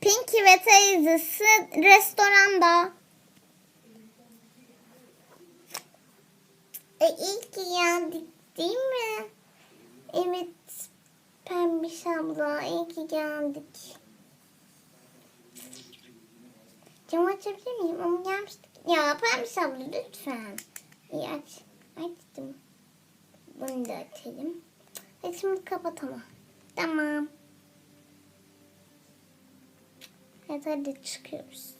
Pinky ve teyzesi restoranda. E iyi geldik değil mi? Evet Pembiş abla iyi ki geldik. Cam açabilir miyim? Ama gelmiştik. Ya Pembiş abla lütfen. İyi aç. Açtım. Bunu da açalım. Hadi şimdi kapat ama. Tamam. Evet hadi çıkıyoruz.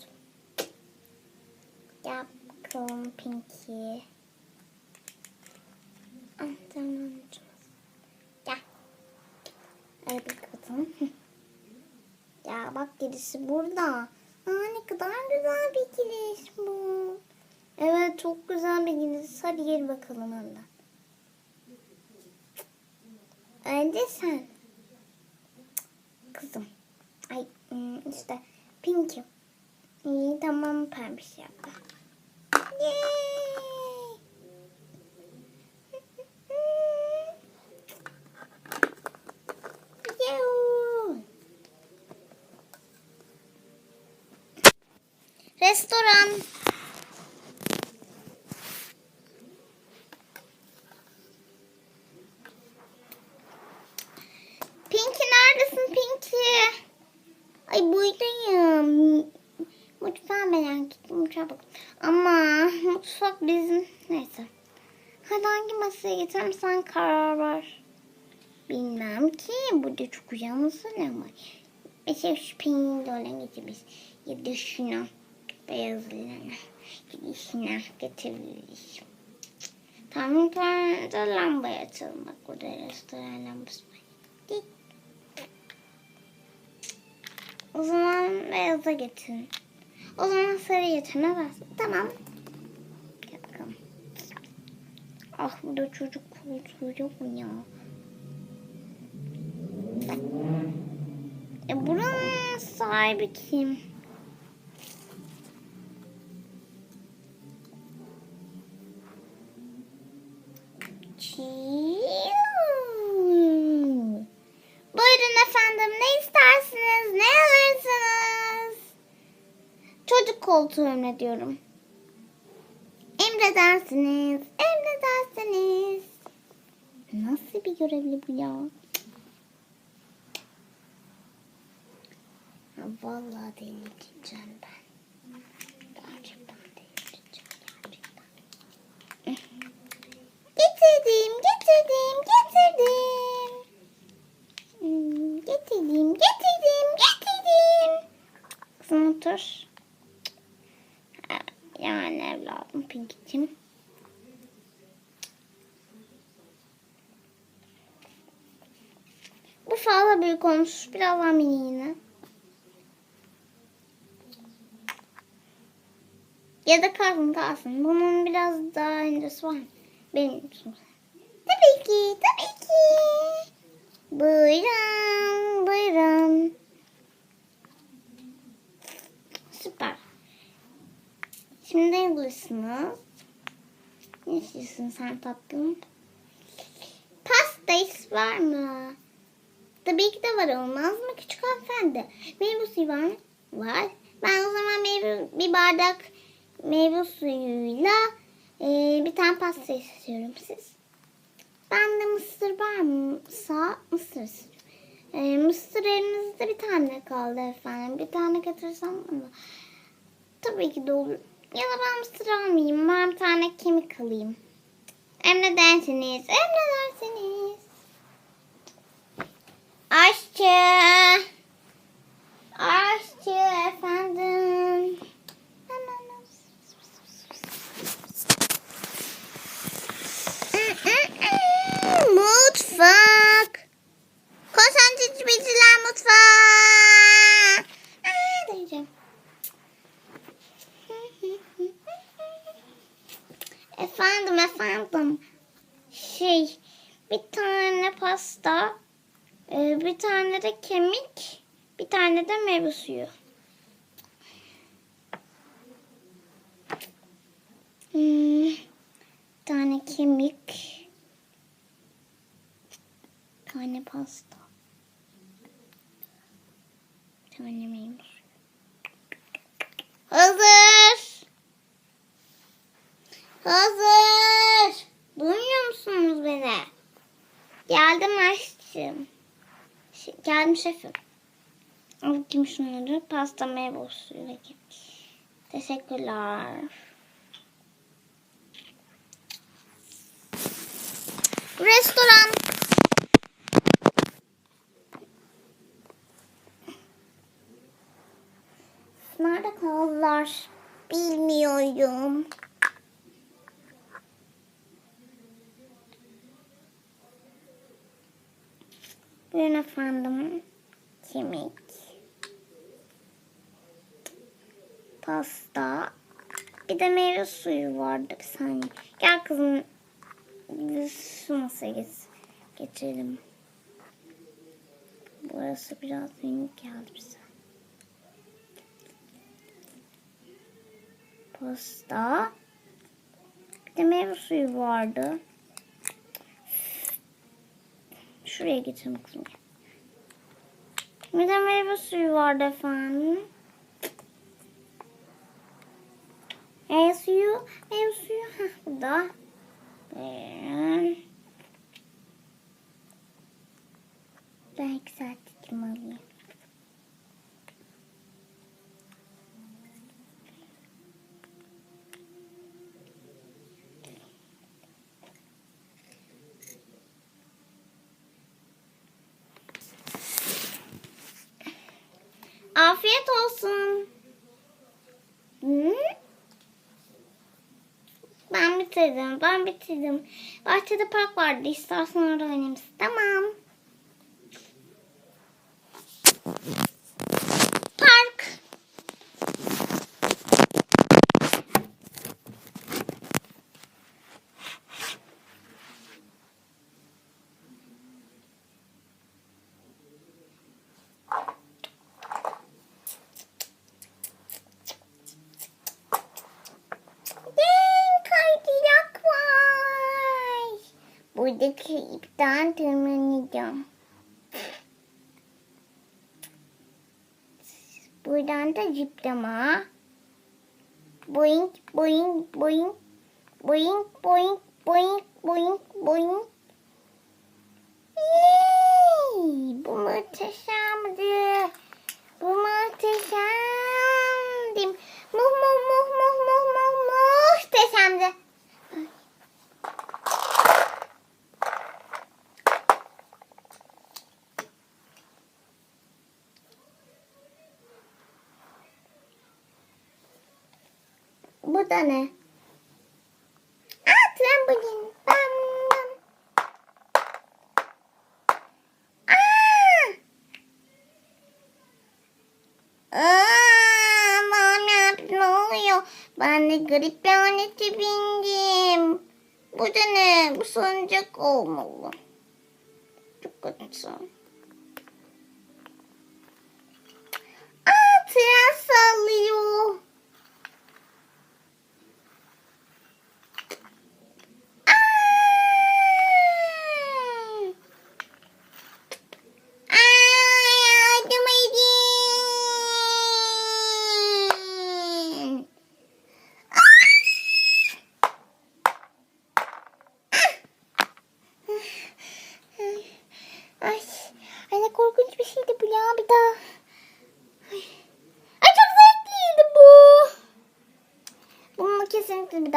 Gel bakalım Pinky. Ah, tamam. Gel. Hadi bir kapatalım. ya bak gerisi burada. Aa ne kadar güzel bir giriş bu. Evet çok güzel bir giriş. Hadi gel bakalım önden. Önce sen. Kızım. Ay hmm, işte Pinky. İyi tamam pembiş yaptı. Yay! Yuhuu. Restoran. Pinky neredesin Pinky? Ay buradayım. Mutfağa merak ettim. Bak. Ama mutfak bizim. Neyse. Hadi hangi masaya geçelim sen karar ver. Bilmem ki. Burada çok güzel masalar var. Mesela şu peynirli olan geçebiliriz. Ya da şuna. Beyazlarına. Ya da şuna getirebiliriz. Tamam tamam. Da lambayı açalım. Bak burada restoran lambası var. O zaman beyaza getirin. O zaman sarı getirin. Evet. Tamam. Gel bakalım. Ah burada çocuk koltuğu yok mu ya? E buranın sahibi kim? Buyurun efendim ne istersiniz ne? Çocuk koltuğu emrediyorum. Emredersiniz, emredersiniz. Nasıl bir görevli bu ya? Vallahi delireceğim ben. Evladım Pinky'cim. Bu fazla büyük olmuş. Biraz daha mini yine. Ya da kalsın kalsın. Bunun biraz daha incesi var. Benim için. Tabii ki, tabii ki. Buyurun, buyurun. Şimdi buluyorsunuz? Ne istiyorsun sen tatlım? Pasta var mı? Tabii ki de var olmaz mı küçük hanımefendi? Meyve suyu var mı? Var. Ben o zaman meyve, bir bardak meyve suyuyla e, bir tane pasta istiyorum siz. Ben de mısır var mıysa mısır istiyorum. E, mısır elimizde bir tane kaldı efendim. Bir tane getirsem ama. Tabii ki de olur. Ya da ben mısır almayayım. Ben bir tane kemik alayım. Emredersiniz. Emredersiniz. Aşçı. Aşçı efendim. Mutfak. Konsantreciler mutfağı. Aa, diyeceğim. Efendim efendim. Şey bir tane pasta, e, bir tane de kemik, bir tane de meyve suyu. Hmm, bir tane kemik, bir tane pasta, bir tane meyve suyu. Geldim şefim. Al bakayım şunları. Pasta meyve suyu kek. Teşekkürler. Restoran. Nerede kaldılar? Bilmiyorum. Buyurun efendim. Kemik. Pasta. Bir de meyve suyu vardı bir saniye. Gel kızım. Biz şu masaya geç, geçelim. Burası biraz büyük geldi bize. Pasta. Bir de meyve suyu vardı. Şuraya geçelim kızım. Bir de meyve suyu vardı efendim. Meyve suyu, meyve suyu. Heh, burada. Buyurun. Ben yükselttim alayım. Bitirdim. Ben bitirdim. Bahçede park vardı. İstersen orada oynayayım. Tamam. Buradaki ipten tırmanacağım. Buradan da zıplama. Boing, boing, boing. Boing, boing, boing, boing, boing. Oluyor? Ben de grip laneti bindim. Bu da ne? Bu sancak olmalı. Çok kötü. Aa,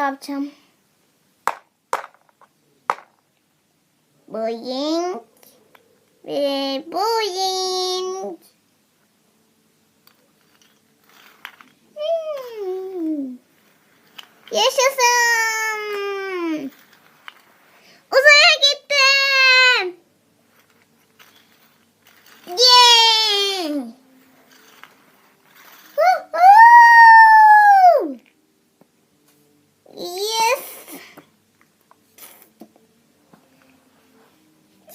yapacağım. Boing ve boing. Hmm. Yaşasın. Uzaya gittim. Yay. Woohoo! Yes.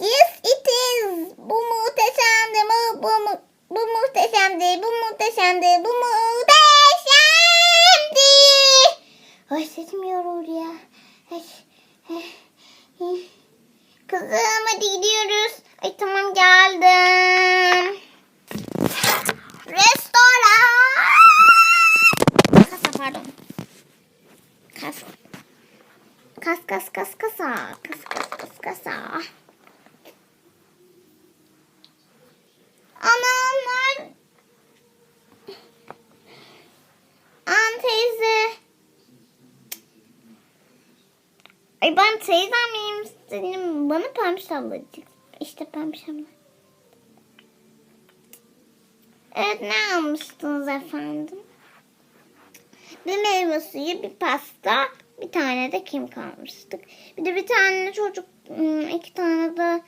Yes it is. Bu muhteşemdi. Bu, bu, mu- bu muhteşemdi. Bu muhteşemdi. Bu muhteşemdi. Ay sesim yoruldu. Ay ben teyzem miyim? Senin bana pembiş ablacık. İşte pembiş abla. Evet ne almıştınız efendim? Bir meyve suyu, bir pasta, bir tane de kim kalmıştık. Bir de bir tane çocuk, ım, iki tane de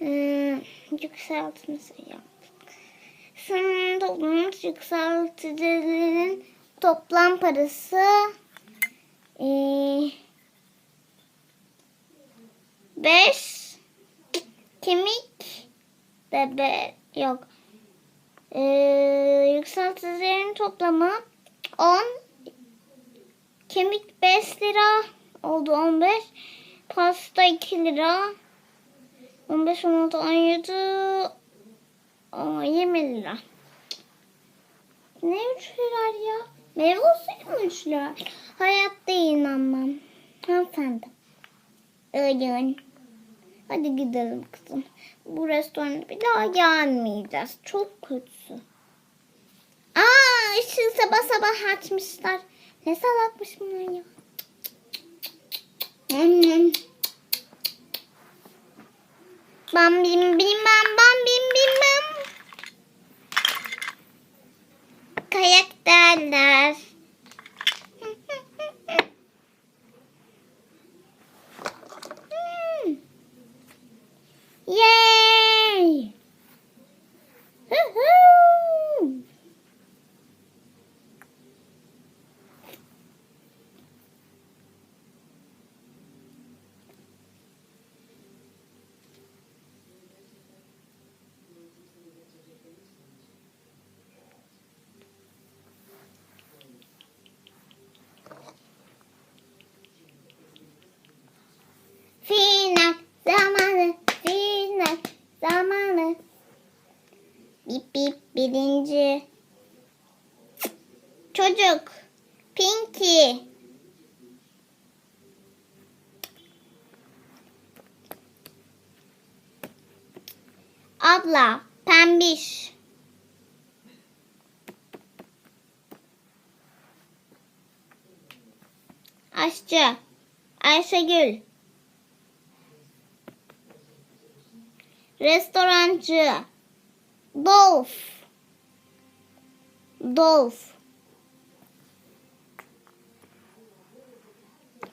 ım, yükseltme sayı yaptık. Şimdi toplamımız yükselticilerin toplam parası ee, beş. Kemik bebe yok. Ee, yükselticilerin toplamı 10 kemik 5 lira. Oldu 15 pasta 2 lira. 15 16 17 Aa, 20 lira. Ne 3 lira ya? Meyve suyu mu 3 lira hayatta inanmam. Hanımefendi. Öyle hadi gidelim kızım bu restorana bir daha gelmeyeceğiz çok kötüsü Aa ışığı sabah sabah açmışlar. Ne salakmış bunlar ya. Bam bim bim bam bim bam. Kayak derler. Hmm. Yay! Woohoo! Final zamanı, final zamanı. Bip bip birinci. Çocuk. Pinky. Abla. Pembiş. Aşçı. Ayşegül. Restorancı. Dolf. Dolf.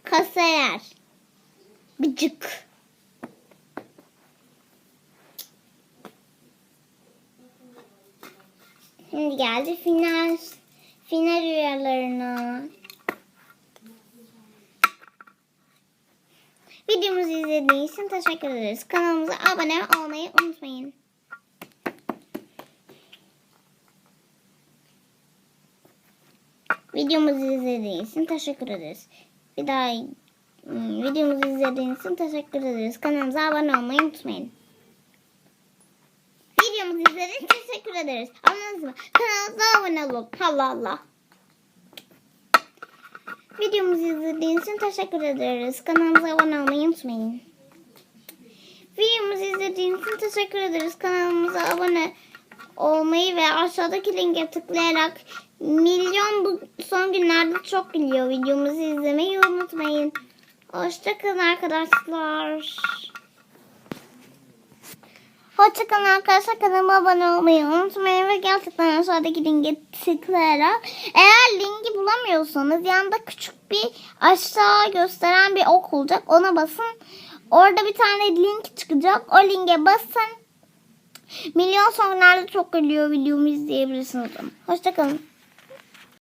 Kasiyer. Bıcık. Şimdi geldi final final üyelerine. Videomuzu izlediğiniz için teşekkür ederiz. Kanalımıza abone olmayı unutmayın. Videomuzu izlediğiniz için teşekkür ederiz. Bir daha hmm, videomuzu izlediğiniz için teşekkür ederiz. Kanalımıza abone olmayı unutmayın. Videomuzu izlediğiniz için teşekkür ederiz. Anladınız mı? Kanalımıza abone olun. Allah Allah. Videomuzu izlediğiniz için teşekkür ederiz. Kanalımıza abone olmayı unutmayın. Videomuzu izlediğiniz için teşekkür ederiz. Kanalımıza abone olmayı ve aşağıdaki linke tıklayarak milyon bu son günlerde çok geliyor. Videomuzu izlemeyi unutmayın. Hoşçakalın arkadaşlar. Hoşçakalın arkadaşlar. Kanalıma abone olmayı unutmayın ve gerçekten aşağıdaki linke tıklayarak eğer linki bulamıyorsanız yanında küçük bir aşağı gösteren bir ok olacak. Ona basın. Orada bir tane link çıkacak. O linke basın. Milyon sonlarda çok geliyor videomu izleyebilirsiniz. Hoşçakalın.